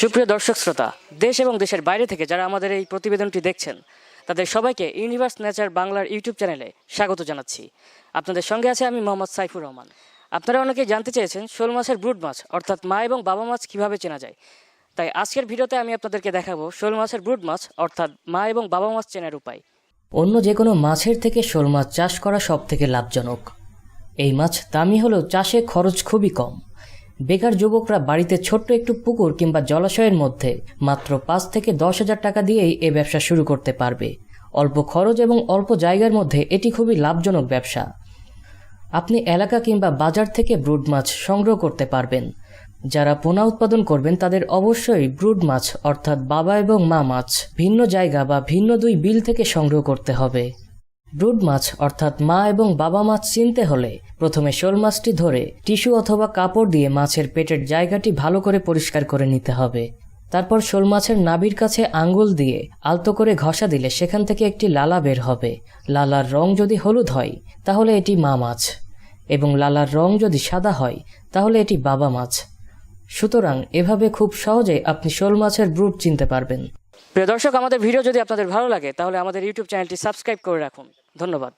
সুপ্রিয় দর্শক শ্রোতা, দেশ এবং দেশের বাইরে থেকে যারা আমাদের এই প্রতিবেদনটি দেখছেন, তাদের সবাইকে ইউনিভার্স নেচার বাংলার ইউটিউব চ্যানেলে স্বাগত জানাচ্ছি। আপনাদের সঙ্গে আছে আমি মোহাম্মদ সাইফুর রহমান। আপনারা অনেকেই জানতে চেয়েছেন শোল মাছের ব্রুড মাছ, অর্থাৎ মা এবং বাবা মাছ কীভাবে চেনা যায়। তাই আজকের ভিডিওতে আমি আপনাদেরকে দেখাবো শোল মাছের ব্রুড মাছ, অর্থাৎ মা এবং বাবা মাছ চেনার উপায়। অন্য যে কোনো মাছের থেকে শোল মাছ চাষ করা সব থেকে লাভজনক। এই মাছ দামি হলেও চাষে খরচ খুবই কম। বেকার যুবকরা বাড়িতে ছোট্ট একটু পুকুর কিংবা জলাশয়ের মধ্যে মাত্র পাঁচ থেকে দশ হাজার টাকা দিয়েই এ ব্যবসা শুরু করতে পারবে। অল্প খরচ এবং অল্প জায়গার মধ্যে এটি খুবই লাভজনক ব্যবসা। আপনি এলাকা কিংবা বাজার থেকে ব্রুড মাছ সংগ্রহ করতে পারবেন। যারা পোনা উৎপাদন করবেন তাদের অবশ্যই ব্রুড মাছ অর্থাৎ বাবা এবং মা মাছ ভিন্ন জায়গা বা ভিন্ন দুই বিল থেকে সংগ্রহ করতে হবে। ব্রুড মাছ, অর্থাৎ মা এবং বাবা মাছ চিনতে হলে প্রথমে শোল মাছটি ধরে টিস্যু অথবা কাপড় দিয়ে মাছের পেটের জায়গাটি ভালো করে পরিষ্কার করে নিতে হবে। তারপর শোল মাছের নাবির কাছে আঙ্গুল দিয়ে আলতো করে ঘষা দিলে সেখান থেকে একটি লালা বের হবে। লালার রং যদি হলুদ হয়, তাহলে এটি মা মাছ। এবং লালার রং যদি সাদা হয়, তাহলে এটি বাবা মাছ। সুতরাং এভাবে খুব সহজে আপনি শোল মাছের ব্রুড চিনতে পারবেন। প্রিয় দর্শক, আমাদের ভিডিও যদি আপনাদের ভালো লাগে, তাহলে আমাদের ইউটিউব চ্যানেলটি সাবস্ক্রাইব করে রাখুন। ধন্যবাদ।